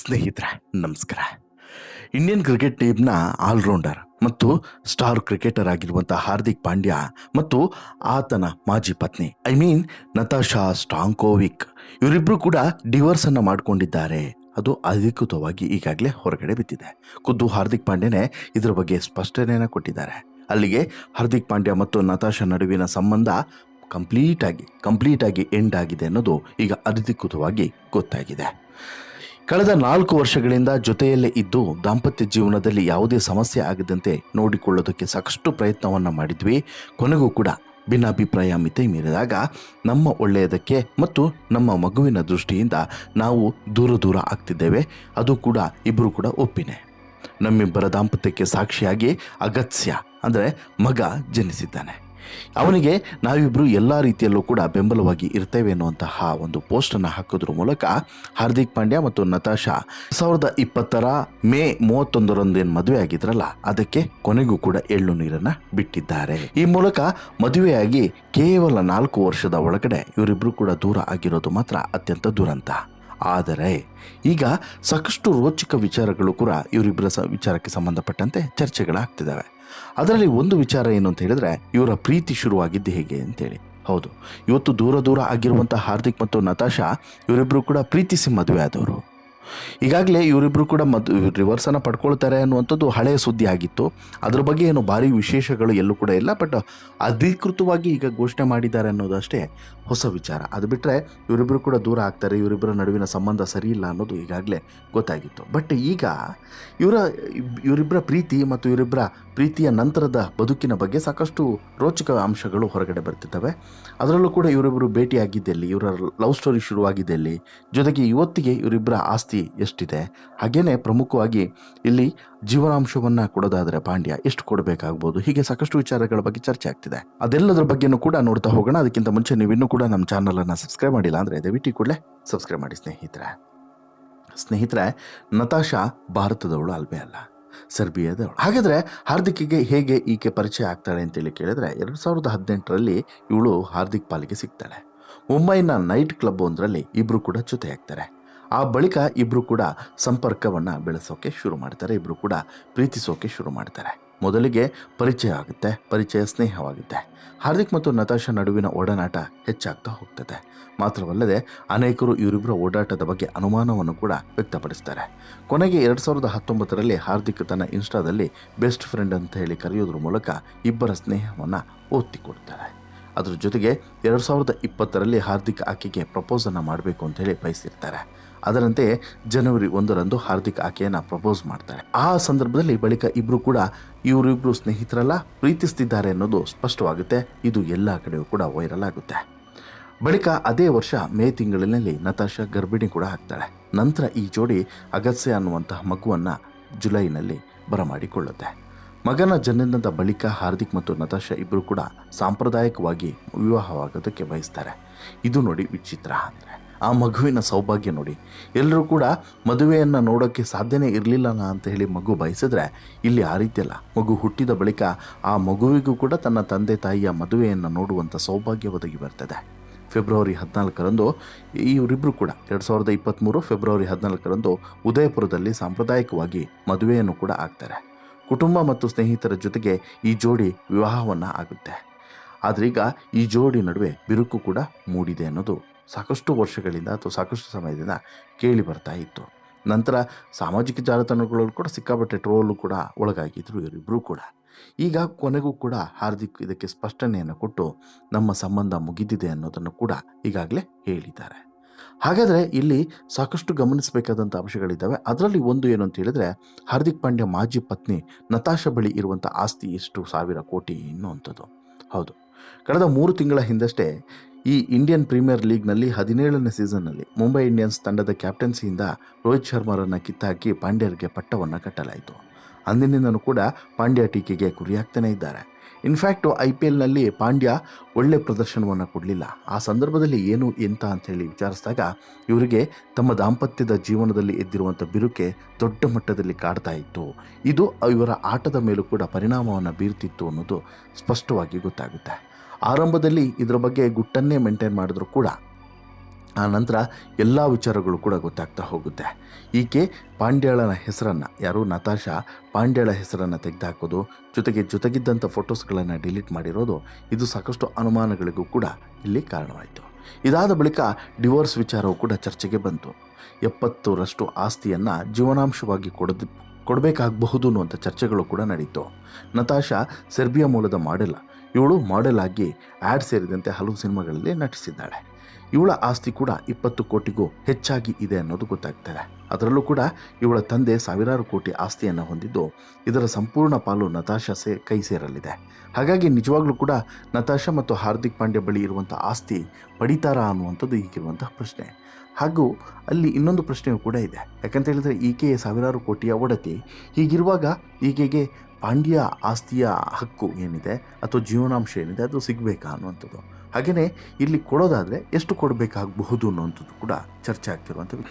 ಸ್ನೇಹಿತರೆ, ನಮಸ್ಕಾರ. Indian cricket ಟೀಮ್ನ ಆಲ್ರೌಂಡರ್ ಮತ್ತು ಸ್ಟಾರ್ ಕ್ರಿಕೆಟರ್ ಆಗಿರುವಂಥ ಹಾರ್ದಿಕ್ ಪಾಂಡ್ಯ ಮತ್ತು ಆತನ ಮಾಜಿ ಪತ್ನಿ ಐ ಮೀನ್ ನತಾಶಾ ಸ್ಟಾಂಕೋವಿಕ್ ಇವರಿಬ್ಬರು ಕೂಡ ಡಿವೋರ್ಸ್ ಮಾಡಿಕೊಂಡಿದ್ದಾರೆ. ಅದು ಅಧಿಕೃತವಾಗಿ ಈಗಾಗಲೇ ಹೊರಗಡೆ ಬಿದ್ದಿದೆ. ಖುದ್ದು ಹಾರ್ದಿಕ್ ಪಾಂಡ್ಯನೇ ಇದರ ಬಗ್ಗೆ ಸ್ಪಷ್ಟನೆಯನ್ನು ಕೊಟ್ಟಿದ್ದಾರೆ. ಅಲ್ಲಿಗೆ ಹಾರ್ದಿಕ್ ಪಾಂಡ್ಯ ಮತ್ತು ನತಾಶಾ ನಡುವಿನ ಸಂಬಂಧ ಕಂಪ್ಲೀಟ್ ಆಗಿ ಕಂಪ್ಲೀಟ್ ಆಗಿ ಎಂಡ್ ಆಗಿದೆ ಅನ್ನೋದು ಈಗ ಅಧಿಕೃತವಾಗಿ ಗೊತ್ತಾಗಿದೆ. ಕಳೆದ ನಾಲ್ಕು ವರ್ಷಗಳಿಂದ ಜೊತೆಯಲ್ಲೇ ಇದ್ದು ದಾಂಪತ್ಯ ಜೀವನದಲ್ಲಿ ಯಾವುದೇ ಸಮಸ್ಯೆ ಆಗದಂತೆ ನೋಡಿಕೊಳ್ಳೋದಕ್ಕೆ ಸಾಕಷ್ಟು ಪ್ರಯತ್ನವನ್ನು ಮಾಡಿದ್ವಿ. ಕೊನೆಗೂ ಕೂಡ ಭಿನ್ನಾಭಿಪ್ರಾಯ ಮಿತಿ ಮೀರಿದಾಗ ನಮ್ಮ ಒಳ್ಳೆಯದಕ್ಕೆ ಮತ್ತು ನಮ್ಮ ಮಗುವಿನ ದೃಷ್ಟಿಯಿಂದ ನಾವು ದೂರ ದೂರ ಆಗ್ತಿದ್ದೇವೆ. ಅದು ಕೂಡ ಇಬ್ಬರು ಕೂಡ ಒಪ್ಪಿನೆ. ನಮ್ಮಿಬ್ಬರ ದಾಂಪತ್ಯಕ್ಕೆ ಸಾಕ್ಷಿಯಾಗಿ ಅಗತ್ಯ, ಅಂದರೆ ಮಗ ಜನಿಸಿದ್ದಾನೆ. ಅವನಿಗೆ ನಾವಿಬ್ಬರು ಎಲ್ಲ ರೀತಿಯಲ್ಲೂ ಕೂಡ ಬೆಂಬಲವಾಗಿ ಇರ್ತೇವೆ ಎನ್ನುವಂತಹ ಒಂದು ಪೋಸ್ಟನ್ನು ಹಾಕೋದ್ರ ಮೂಲಕ ಹಾರ್ದಿಕ್ ಪಾಂಡ್ಯ ಮತ್ತು ನತಾಶಾ ಸಾವಿರದ ಇಪ್ಪತ್ತರ ಮೇ ಮೂವತ್ತೊಂದರಂದು ಏನು ಮದುವೆ ಆಗಿದ್ರಲ್ಲ, ಅದಕ್ಕೆ ಕೊನೆಗೂ ಕೂಡ ಎಳ್ಳು ನೀರನ್ನು ಬಿಟ್ಟಿದ್ದಾರೆ. ಈ ಮೂಲಕ ಮದುವೆಯಾಗಿ ಕೇವಲ ನಾಲ್ಕು ವರ್ಷದ ಒಳಗಡೆ ಇವರಿಬ್ಬರು ಕೂಡ ದೂರ ಆಗಿರೋದು ಮಾತ್ರ ಅತ್ಯಂತ ದುರಂತ. ಆದರೆ ಈಗ ಸಾಕಷ್ಟು ರೋಚಕ ವಿಚಾರಗಳು ಕೂಡ ಇವರಿಬ್ಬರ ಸ ವಿಚಾರಕ್ಕೆ ಸಂಬಂಧಪಟ್ಟಂತೆ ಚರ್ಚೆಗಳಾಗ್ತಿದ್ದಾವೆ. ಅದರಲ್ಲಿ ಒಂದು ವಿಚಾರ ಏನು ಅಂತ ಹೇಳಿದ್ರೆ ಇವರ ಪ್ರೀತಿ ಶುರುವಾಗಿದ್ದು ಹೇಗೆ ಅಂತೇಳಿ. ಹೌದು, ಇವತ್ತು ದೂರ ದೂರ ಆಗಿರುವಂಥ ಹಾರ್ದಿಕ್ ಮತ್ತು ನತಾಶಾ ಇವರಿಬ್ಬರು ಕೂಡ ಪ್ರೀತಿಸಿ ಮದುವೆ ಆದವರು. ಈಗಾಗಲೇ ಇವರಿಬ್ಬರು ಕೂಡ ಮದ್ ರಿವರ್ಸನ್ನು ಪಡ್ಕೊಳ್ತಾರೆ ಅನ್ನುವಂಥದ್ದು ಹಳೆಯ ಸುದ್ದಿ ಆಗಿತ್ತು. ಅದ್ರ ಬಗ್ಗೆ ಏನು ಭಾರಿ ವಿಶೇಷಗಳು ಎಲ್ಲೂ ಕೂಡ ಇಲ್ಲ ಬಟ್ ಅಧಿಕೃತವಾಗಿ ಈಗ ಘೋಷಣೆ ಮಾಡಿದ್ದಾರೆ ಅನ್ನೋದಷ್ಟೇ ಹೊಸ ವಿಚಾರ. ಅದು ಬಿಟ್ಟರೆ ಇವರಿಬ್ಬರು ಕೂಡ ದೂರ ಆಗ್ತಾರೆ ಇವರಿಬ್ಬರ ನಡುವಿನ ಸಂಬಂಧ ಸರಿ ಇಲ್ಲ ಅನ್ನೋದು ಈಗಾಗಲೇ ಗೊತ್ತಾಗಿತ್ತು. ಬಟ್ ಈಗ ಇವರ ಇವರಿಬ್ಬರ ಪ್ರೀತಿ ಮತ್ತು ಇವರಿಬ್ಬರ ಪ್ರೀತಿಯ ನಂತರದ ಬದುಕಿನ ಬಗ್ಗೆ ಸಾಕಷ್ಟು ರೋಚಕ ಅಂಶಗಳು ಹೊರಗಡೆ ಬರ್ತಿದ್ದಾವೆ. ಅದರಲ್ಲೂ ಕೂಡ ಇವರಿಬ್ಬರು ಭೇಟಿಯಾಗಿದ್ದೆಲ್ಲಿ, ಇವರ ಲವ್ ಸ್ಟೋರಿ ಶುರುವಾಗಿದ್ದೆಲ್ಲಿ, ಜೊತೆಗೆ ಇವತ್ತಿಗೆ ಇವರಿಬ್ಬರ ಆಸ್ತಿ ಎಷ್ಟಿದೆ? ಹಾಗೇನೆ ಪ್ರಮುಖವಾಗಿ ಇಲ್ಲಿ ಜೀವನಾಂಶವನ್ನ ಕೊಡೋದಾದರೆ ಪಾಂಡ್ಯ ಎಷ್ಟು ಕೊಡಬೇಕಾಗ್ಬೋದು? ಹೀಗೆ ಸಾಕಷ್ಟು ವಿಚಾರಗಳ ಬಗ್ಗೆ ಚರ್ಚೆ ಆಗ್ತಿದೆ. ಅದೆಲ್ಲದರ ಬಗ್ಗೆನೂ ಕೂಡ ನೋಡ್ತಾ ಹೋಗೋಣ. ಅದಕ್ಕಿಂತ ಮುಂಚೆ ನೀವಿನ್ನೂ ಕೂಡ ನಮ್ಮ ಚಾನಲನ್ನು ಸಬ್ಸ್ಕ್ರೈಬ್ ಮಾಡಿಲ್ಲ ಅಂದರೆ ದಯವಿಟ್ಟು ಕೂಡಲೇ ಸಬ್ಸ್ಕ್ರೈಬ್ ಮಾಡಿ ಸ್ನೇಹಿತರೆ. ಸ್ನೇಹಿತರೆ, ನತಾಶಾ ಭಾರತದವಳು ಅಲ್ವೇ ಅಲ್ಲ, ಸರ್ಬಿಯಾದವಳು. ಹಾಗಾದ್ರೆ ಹಾರ್ದಿಕ್ಗೆ ಹೇಗೆ ಈಕೆ ಪರಿಚಯ ಆಗ್ತಾಳೆ ಅಂತೇಳಿ ಕೇಳಿದ್ರೆ ಎರಡು ಸಾವಿರದ ಹದಿನೆಂಟರಲ್ಲಿ ಇವಳು ಹಾರ್ದಿಕ್ ಪಾಲಿಗೆ ಸಿಗ್ತಾಳೆ. ಮುಂಬೈನ ನೈಟ್ ಕ್ಲಬ್ ಒಂದರಲ್ಲಿ ಇಬ್ಬರು ಕೂಡ ಜೊತೆ ಆಗ್ತಾರೆ ಆ ಬಳಿಕ ಇಬ್ಬರು ಕೂಡ ಸಂಪರ್ಕವನ್ನು ಬೆಳೆಸೋಕೆ ಶುರು ಮಾಡ್ತಾರೆ ಇಬ್ಬರು ಕೂಡ ಪ್ರೀತಿಸೋಕೆ ಶುರು ಮಾಡ್ತಾರೆ. ಮೊದಲಿಗೆ ಪರಿಚಯ ಆಗುತ್ತೆ, ಪರಿಚಯ ಸ್ನೇಹವಾಗುತ್ತೆ. ಹಾರ್ದಿಕ್ ಮತ್ತು ನತಾಶಾ ನಡುವಿನ ಒಡನಾಟ ಹೆಚ್ಚಾಗ್ತಾ ಹೋಗ್ತದೆ. ಮಾತ್ರವಲ್ಲದೆ, ಅನೇಕರು ಇವರಿಬ್ಬರ ಓಡಾಟದ ಬಗ್ಗೆ ಅನುಮಾನವನ್ನು ಕೂಡ ವ್ಯಕ್ತಪಡಿಸ್ತಾರೆ. ಕೊನೆಗೆ ಎರಡು ಸಾವಿರದ ಹತ್ತೊಂಬತ್ತರಲ್ಲಿ ಹಾರ್ದಿಕ್ ತನ್ನ ಇನ್ಸ್ಟಾದಲ್ಲಿ ಬೆಸ್ಟ್ ಫ್ರೆಂಡ್ ಅಂತ ಹೇಳಿ ಕರೆಯೋದ್ರ ಮೂಲಕ ಇಬ್ಬರ ಸ್ನೇಹವನ್ನು ಒತ್ತಿಕೊಡ್ತಾರೆ ಅದ್ರ ಜೊತೆಗೆ ಎರಡು ಸಾವಿರದ ಇಪ್ಪತ್ತರಲ್ಲಿ ಹಾರ್ದಿಕ್ ಆಕೆಗೆ ಪ್ರಪೋಸನ್ನು ಮಾಡಬೇಕು ಅಂತ ಹೇಳಿ ಬಯಸಿರ್ತಾರೆ. ಅದರಂತೆ ಜನವರಿ ಒಂದರಂದು ಹಾರ್ದಿಕ್ ಆಕೆಯನ್ನು ಪ್ರಪೋಸ್ ಮಾಡ್ತಾರೆ. ಆ ಸಂದರ್ಭದಲ್ಲಿ ಬಳಿಕ ಇಬ್ಬರು ಕೂಡ ಇವರಿಬ್ಬರು ಸ್ನೇಹಿತರಲ್ಲ ಪ್ರೀತಿಸ್ತಿದ್ದಾರೆ ಅನ್ನೋದು ಸ್ಪಷ್ಟವಾಗುತ್ತೆ. ಇದು ಎಲ್ಲ ಕಡೆಯೂ ಕೂಡ ವೈರಲ್ ಆಗುತ್ತೆ. ಬಳಿಕ ಅದೇ ವರ್ಷ ಮೇ ತಿಂಗಳಿನಲ್ಲಿ ನತಾಶಾ ಗರ್ಭಿಣಿ ಕೂಡ ಆಗ್ತಾಳೆ. ನಂತರ ಈ ಜೋಡಿ ಅಗತ್ಯ ಅನ್ನುವಂತಹ ಮಗುವನ್ನು ಜುಲೈನಲ್ಲಿ ಬರಮಾಡಿಕೊಳ್ಳುತ್ತೆ. ಮಗನ ಜನನದ ಬಳಿಕ ಹಾರ್ದಿಕ್ ಮತ್ತು ನತಾಶಾ ಇಬ್ಬರು ಕೂಡ ಸಾಂಪ್ರದಾಯಿಕವಾಗಿ ವಿವಾಹವಾಗೋದಕ್ಕೆ ಬಯಸ್ತಾರೆ. ಇದು ನೋಡಿ ವಿಚಿತ್ರ ಅಂದರೆ. ಆ ಮಗುವಿನ ಸೌಭಾಗ್ಯ ನೋಡಿ. ಎಲ್ಲರೂ ಕೂಡ ಮದುವೆಯನ್ನು ನೋಡೋಕ್ಕೆ ಸಾಧ್ಯನೇ ಇರಲಿಲ್ಲ ಅಂತ ಹೇಳಿ ಮಗು ಬಯಸಿದ್ರೆ ಇಲ್ಲಿ ಆ ರೀತಿಯಲ್ಲ ಮಗು ಹುಟ್ಟಿದ ಬಳಿಕ ಆ ಮಗುವಿಗೂ ಕೂಡ ತನ್ನ ತಂದೆ ತಾಯಿಯ ಮದುವೆಯನ್ನು ನೋಡುವಂಥ ಸೌಭಾಗ್ಯ ಒದಗಿ ಬರ್ತದೆ. ಫೆಬ್ರವರಿ ಹದಿನಾಲ್ಕರಂದು ಇವರಿಬ್ಬರು ಕೂಡ ಎರಡು ಸಾವಿರದ ಇಪ್ಪತ್ತ್ಮೂರು ಫೆಬ್ರವರಿ ಹದಿನಾಲ್ಕರಂದು ಉದಯಪುರದಲ್ಲಿ ಸಾಂಪ್ರದಾಯಿಕವಾಗಿ ಮದುವೆಯನ್ನು ಕೂಡ ಆಗ್ತಾರೆ. ಕುಟುಂಬ ಮತ್ತು ಸ್ನೇಹಿತರ ಜೊತೆಗೆ ಈ ಜೋಡಿ ವಿವಾಹವನ್ನು ಆಗುತ್ತೆ. ಆದರೆ ಈಗ ಈ ಜೋಡಿ ನಡುವೆ ಬಿರುಕು ಕೂಡ ಮೂಡಿದೆ ಅನ್ನೋದು ಸಾಕಷ್ಟು ವರ್ಷಗಳಿಂದ ಅಥವಾ ಸಾಕಷ್ಟು ಸಮಯದಿಂದ ಕೇಳಿ ಬರ್ತಾ ಇತ್ತು. ನಂತರ ಸಾಮಾಜಿಕ ಜಾಲತಾಣಗಳಲ್ಲೂ ಕೂಡ ಸಿಕ್ಕಾಪಟ್ಟೆ ಟ್ರೋಲು ಕೂಡ ಒಳಗಾಗಿದ್ರು ಇವರಿಬ್ಬರೂ ಕೂಡ. ಈಗ ಕೊನೆಗೂ ಕೂಡ ಹಾರ್ದಿಕ್ ಇದಕ್ಕೆ ಸ್ಪಷ್ಟನೆಯನ್ನು ಕೊಟ್ಟು ನಮ್ಮ ಸಂಬಂಧ ಮುಗಿದಿದೆ ಅನ್ನೋದನ್ನು ಕೂಡ ಈಗಾಗಲೇ ಹೇಳಿದ್ದಾರೆ. ಹಾಗಾದರೆ ಇಲ್ಲಿ ಸಾಕಷ್ಟು ಗಮನಿಸಬೇಕಾದಂಥ ಅಂಶಗಳಿದ್ದಾವೆ. ಅದರಲ್ಲಿ ಒಂದು ಏನು ಅಂತ ಹೇಳಿದ್ರೆ, ಹಾರ್ದಿಕ್ ಪಾಂಡ್ಯ ಮಾಜಿ ಪತ್ನಿ ನತಾಶಾ ಬಳಿ ಇರುವಂಥ ಆಸ್ತಿ ಎಷ್ಟು? ಸಾವಿರ ಕೋಟಿ ಎನ್ನುವಂಥದ್ದು. ಹೌದು. ಕಳೆದ ಮೂರು ತಿಂಗಳ ಹಿಂದಷ್ಟೇ ಈ ಇಂಡಿಯನ್ ಪ್ರೀಮಿಯರ್ ಲೀಗ್ನಲ್ಲಿ ಹದಿನೇಳನೇ ಸೀಸನ್ನಲ್ಲಿ ಮುಂಬೈ ಇಂಡಿಯನ್ಸ್ ತಂಡದ ಕ್ಯಾಪ್ಟನ್ಸಿಯಿಂದ ರೋಹಿತ್ ಶರ್ಮಾರನ್ನು ಕಿತ್ತಾಕಿ ಪಾಂಡ್ಯರಿಗೆ ಪಟ್ಟವನ್ನು ಕಟ್ಟಲಾಯಿತು. ಅಂದಿನಿಂದನೂ ಕೂಡ ಪಾಂಡ್ಯ ಟೀಕೆಗೆ ಗುರಿಯಾಗ್ತಾನೆ ಇದ್ದಾರೆ. ಇನ್ಫ್ಯಾಕ್ಟು ಐ ಪಿ ಎಲ್ನಲ್ಲಿ ಪಾಂಡ್ಯ ಒಳ್ಳೆ ಪ್ರದರ್ಶನವನ್ನು ಕೊಡಲಿಲ್ಲ. ಆ ಸಂದರ್ಭದಲ್ಲಿ ಏನು, ಎಂತ ಹೇಳಿ ವಿಚಾರಿಸಿದಾಗ ಇವರಿಗೆ ತಮ್ಮ ದಾಂಪತ್ಯದ ಜೀವನದಲ್ಲಿ ಎದ್ದಿರುವಂಥ ಬಿರುಕೆ ದೊಡ್ಡ ಮಟ್ಟದಲ್ಲಿ ಕಾಡ್ತಾ ಇತ್ತು. ಇದು ಇವರ ಆಟದ ಮೇಲೂ ಕೂಡ ಪರಿಣಾಮವನ್ನು ಬೀರ್ತಿತ್ತು ಅನ್ನೋದು ಸ್ಪಷ್ಟವಾಗಿ ಗೊತ್ತಾಗುತ್ತೆ. ಆರಂಭದಲ್ಲಿ ಇದರ ಬಗ್ಗೆ ಗುಟ್ಟನ್ನೇ ಮೇಂಟೈನ್ ಮಾಡಿದ್ರು ಕೂಡ ಆ ನಂತರ ಎಲ್ಲ ವಿಚಾರಗಳು ಕೂಡ ಗೊತ್ತಾಗ್ತಾ ಹೋಗುತ್ತೆ. ಈಕೆ ಪಾಂಡ್ಯಾಳನ ಹೆಸರನ್ನು, ಯಾರು? ನತಾಶಾ ಪಾಂಡ್ಯಾಳ ಹೆಸರನ್ನು ತೆಗೆದುಹಾಕೋದು ಜೊತೆಗೆ ಜೊತೆಗಿದ್ದಂಥ ಫೋಟೋಸ್ಗಳನ್ನು ಡಿಲೀಟ್ ಮಾಡಿರೋದು, ಇದು ಸಾಕಷ್ಟು ಅನುಮಾನಗಳಿಗೂ ಕೂಡ ಇಲ್ಲಿ ಕಾರಣವಾಯಿತು. ಇದಾದ ಬಳಿಕ ಡಿವೋರ್ಸ್ ವಿಚಾರವು ಕೂಡ ಚರ್ಚೆಗೆ ಬಂತು. ಎಪ್ಪತ್ತರಷ್ಟು ಆಸ್ತಿಯನ್ನು ಜೀವನಾಂಶವಾಗಿ ಕೊಡದು, ಕೊಡಬೇಕಾಗಬಹುದು ಅನ್ನುವಂಥ ಚರ್ಚೆಗಳು ಕೂಡ ನಡೀತು. ನತಾಶಾ ಸೆರ್ಬಿಯಾ ಮೂಲದ ಮಾಡೆಲ್, ಇವಳು ಮಾಡೆಲ್ ಆಗಿ ಆ್ಯಡ್ ಸೇರಿದಂತೆ ಹಲವು ಸಿನಿಮಾಗಳಲ್ಲಿ ನಟಿಸಿದ್ದಾಳೆ. ಇವಳ ಆಸ್ತಿ ಕೂಡ ಇಪ್ಪತ್ತು ಕೋಟಿಗೂ ಹೆಚ್ಚಾಗಿ ಇದೆ ಅನ್ನೋದು ಗೊತ್ತಾಗ್ತದೆ. ಅದರಲ್ಲೂ ಕೂಡ ಇವಳ ತಂದೆ ಸಾವಿರಾರು ಕೋಟಿ ಆಸ್ತಿಯನ್ನು ಹೊಂದಿದ್ದು ಇದರ ಸಂಪೂರ್ಣ ಪಾಲು ನತಾಶಾ ಸೇ ಕೈ ಸೇರಲಿದೆ. ಹಾಗಾಗಿ ನಿಜವಾಗ್ಲೂ ಕೂಡ ನತಾಶಾ ಮತ್ತು ಹಾರ್ದಿಕ್ ಪಾಂಡ್ಯ ಬಳಿ ಇರುವಂಥ ಆಸ್ತಿ ಪಡಿತಾರಾ ಅನ್ನುವಂಥದ್ದು ಈಗಿರುವಂತಹ ಪ್ರಶ್ನೆ. ಹಾಗೂ ಅಲ್ಲಿ ಇನ್ನೊಂದು ಪ್ರಶ್ನೆಯೂ ಕೂಡ ಇದೆ. ಯಾಕಂತ ಹೇಳಿದ್ರೆ ಈಕೆಯ ಸಾವಿರಾರು ಕೋಟಿಯ ಒಡತಿ ಹೀಗಿರುವಾಗ ಈಕೆಗೆ ಪಾಂಡ್ಯ ಆಸ್ತಿಯ ಹಕ್ಕು ಏನಿದೆ ಅಥವಾ ಜೀವನಾಂಶ ಏನಿದೆ ಅದು ಸಿಗಬೇಕಾ ಅನ್ನುವಂಥದ್ದು. ಹಾಗೆಯೇ ಇಲ್ಲಿ ಕೊಡೋದಾದರೆ ಎಷ್ಟು ಕೊಡಬೇಕಾಗಬಹುದು ಅನ್ನುವಂಥದ್ದು ಕೂಡ ಚರ್ಚೆ ಆಗ್ತಿರುವಂಥದ್ದು.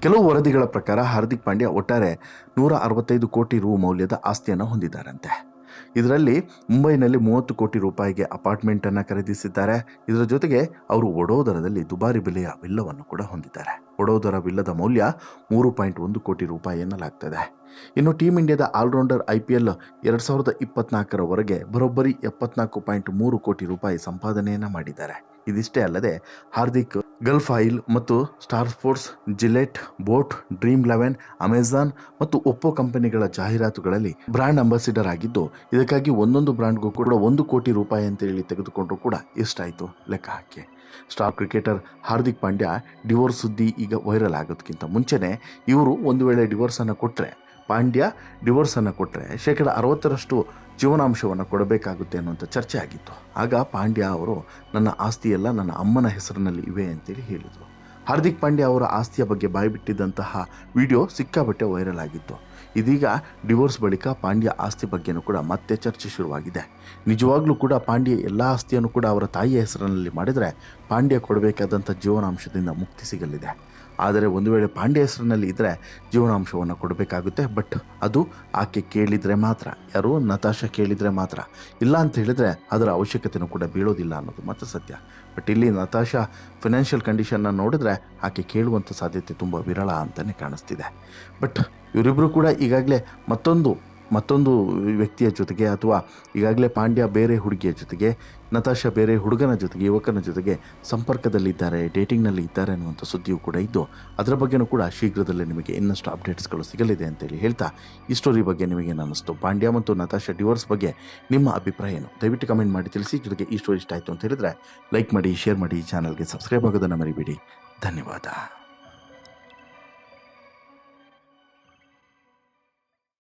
ಕೆಲವು ವರದಿಗಳ ಪ್ರಕಾರ ಹಾರ್ದಿಕ್ ಪಾಂಡ್ಯ ಒಟ್ಟಾರೆ ನೂರ ಅರವತ್ತೈದು ಕೋಟಿ ರು ಮೌಲ್ಯದ ಆಸ್ತಿಯನ್ನು ಹೊಂದಿದ್ದಾರಂತೆ. ಇದರಲ್ಲಿ ಮುಂಬೈನಲ್ಲಿ ಮೂವತ್ತು ಕೋಟಿ ರೂಪಾಯಿಗೆ ಅಪಾರ್ಟ್ಮೆಂಟನ್ನು ಖರೀದಿಸಿದ್ದಾರೆ. ಇದರ ಜೊತೆಗೆ ಅವರು ಒಡೋದರದಲ್ಲಿ ದುಬಾರಿ ಬೆಲೆಯ ವಿಲ್ಲವನ್ನು ಕೂಡ ಹೊಂದಿದ್ದಾರೆ. ವಡೋದರ ಬಿಲ್ಲದ ಮೌಲ್ಯ ಮೂರು ಪಾಯಿಂಟ್ ಒಂದು ಕೋಟಿ ರೂಪಾಯಿ ಎನ್ನಲಾಗ್ತದೆ. ಇನ್ನು ಟೀಮ್ ಇಂಡಿಯಾದ ಆಲ್ರೌಂಡರ್ ಐ ಪಿ ಎಲ್ ಎರಡು ಸಾವಿರದ ಇಪ್ಪತ್ನಾಲ್ಕರವರೆಗೆ ಬರೋಬ್ಬರಿ ಎಪ್ಪತ್ನಾಲ್ಕು ಪಾಯಿಂಟ್ ಮೂರು ಕೋಟಿ ರೂಪಾಯಿ ಸಂಪಾದನೆಯನ್ನು ಮಾಡಿದ್ದಾರೆ. ಇದಿಷ್ಟೇ ಅಲ್ಲದೆ ಹಾರ್ದಿಕ್, ಗಲ್ಫ್ ಆಯಿಲ್ ಮತ್ತು Star Sports, Gillette, boat, Dream Eleven, Amazon ಮತ್ತು ಒಪ್ಪೋ ಕಂಪನಿಗಳ ಜಾಹೀರಾತುಗಳಲ್ಲಿ ಬ್ರ್ಯಾಂಡ್ ಅಂಬಾಸಿಡರ್ ಆಗಿದ್ದು, ಇದಕ್ಕಾಗಿ ಒಂದೊಂದು ಬ್ರ್ಯಾಂಡ್ಗೂ ಕೂಡ ಒಂದು ಕೋಟಿ ರೂಪಾಯಿ ಅಂತೇಳಿ ತೆಗೆದುಕೊಂಡ್ರು ಕೂಡ ಎಷ್ಟಾಯಿತು ಲೆಕ್ಕ ಹಾಕಿ. Star cricketer Hardik Pandya divorce ಸುದ್ದಿ ಈಗ ವೈರಲ್ ಆಗೋದಕ್ಕಿಂತ ಮುಂಚೆನೇ ಇವರು ಒಂದು ವೇಳೆ ಡಿವೋರ್ಸನ್ನು ಕೊಟ್ಟರೆ ಪಾಂಡ್ಯ ಡಿವೋರ್ಸನ್ನು ಕೊಟ್ಟರೆ ಶೇಕಡ ಅರವತ್ತರಷ್ಟು ಜೀವನಾಂಶವನ್ನು ಕೊಡಬೇಕಾಗುತ್ತೆ ಅನ್ನುವಂಥ ಚರ್ಚೆ ಆಗಿತ್ತು. ಆಗ ಪಾಂಡ್ಯ ಅವರು, ನನ್ನ ಆಸ್ತಿಯೆಲ್ಲ ನನ್ನ ಅಮ್ಮನ ಹೆಸರಿನಲ್ಲಿ ಇವೆ ಅಂತೇಳಿ ಹೇಳಿದರು. ಹಾರ್ದಿಕ್ ಪಾಂಡ್ಯ ಅವರ ಆಸ್ತಿಯ ಬಗ್ಗೆ ಬಾಯಿಬಿಟ್ಟಿದ್ದಂತಹ ವಿಡಿಯೋ ಸಿಕ್ಕಾಬಟ್ಟೆ ವೈರಲ್ ಆಗಿತ್ತು. ಇದೀಗ ಡಿವೋರ್ಸ್ ಬಳಿಕ ಪಾಂಡ್ಯ ಆಸ್ತಿ ಬಗ್ಗೆನೂ ಕೂಡ ಮತ್ತೆ ಚರ್ಚೆ ಶುರುವಾಗಿದೆ. ನಿಜವಾಗ್ಲೂ ಕೂಡ ಪಾಂಡ್ಯ ಎಲ್ಲ ಆಸ್ತಿಯನ್ನು ಕೂಡ ಅವರ ತಾಯಿಯ ಹೆಸರಿನಲ್ಲಿ ಮಾಡಿದರೆ ಪಾಂಡ್ಯ ಕೊಡಬೇಕಾದಂಥ ಜೀವನಾಂಶದಿಂದ ಮುಕ್ತಿ ಸಿಗಲಿದೆ. ಆದರೆ ಒಂದು ವೇಳೆ ಪಾಂಡೆ ಹೆಸರಿನಲ್ಲಿ ಇದ್ದರೆ ಜೀವನಾಂಶವನ್ನು ಕೊಡಬೇಕಾಗುತ್ತೆ. ಬಟ್ ಅದು ಆಕೆ ಕೇಳಿದರೆ ಮಾತ್ರ, ಯಾರು ನತಾಶ ಕೇಳಿದರೆ ಮಾತ್ರ. ಇಲ್ಲ ಅಂತ ಹೇಳಿದರೆ ಅದರ ಅವಶ್ಯಕತೆಯೂ ಕೂಡ ಬೀಳೋದಿಲ್ಲ ಅನ್ನೋದು ಮಾತ್ರ ಸತ್ಯ. ಬಟ್ ಇಲ್ಲಿ ನತಾಶಾ ಫಿನಾನ್ಷಿಯಲ್ ಕಂಡೀಷನ್ನ ನೋಡಿದ್ರೆ ಆಕೆ ಕೇಳುವಂಥ ಸಾಧ್ಯತೆ ತುಂಬ ವಿರಳ ಅಂತಲೇ ಕಾಣಿಸ್ತಿದೆ. ಬಟ್ ಇವರಿಬ್ಬರು ಕೂಡ ಈಗಾಗಲೇ ಮತ್ತೊಂದು ಮತ್ತೊಂದು ವ್ಯಕ್ತಿಯ ಜೊತೆಗೆ ಅಥವಾ ಈಗಾಗಲೇ ಪಾಂಡ್ಯ ಬೇರೆ ಹುಡುಗಿಯ ಜೊತೆಗೆ, ನತಾಶ ಬೇರೆ ಹುಡುಗನ ಜೊತೆಗೆ, ಯುವಕನ ಜೊತೆಗೆ ಸಂಪರ್ಕದಲ್ಲಿದ್ದಾರೆ, ಡೇಟಿಂಗ್ನಲ್ಲಿ ಇದ್ದಾರೆ ಅನ್ನುವಂಥ ಸುದ್ದಿಯೂ ಕೂಡ ಇದ್ದು, ಅದರ ಬಗ್ಗೆನೂ ಕೂಡ ಶೀಘ್ರದಲ್ಲೇ ನಿಮಗೆ ಇನ್ನಷ್ಟು ಅಪ್ಡೇಟ್ಸ್ಗಳು ಸಿಗಲಿದೆ ಅಂತೇಳಿ ಹೇಳ್ತಾ, ಈ ಸ್ಟೋರಿ ಬಗ್ಗೆ ನಿಮಗೆ ಅನ್ನಿಸ್ತು. ಪಾಂಡ್ಯ ಮತ್ತು ನತಾಶ ಡಿವೋರ್ಸ್ ಬಗ್ಗೆ ನಿಮ್ಮ ಅಭಿಪ್ರಾಯ ಏನು? ದಯವಿಟ್ಟು ಕಮೆಂಟ್ ಮಾಡಿ ತಿಳಿಸಿ, ಜೊತೆಗೆ ಈ ಸ್ಟೋರಿ ಇಷ್ಟ ಆಯಿತು ಅಂತ ಹೇಳಿದರೆ ಲೈಕ್ ಮಾಡಿ, ಶೇರ್ ಮಾಡಿ ಚಾನಲ್ಗೆ ಸಬ್ಸ್ಕ್ರೈಬ್ ಆಗೋದನ್ನು ಮರಿಬೇಡಿ. ಧನ್ಯವಾದ.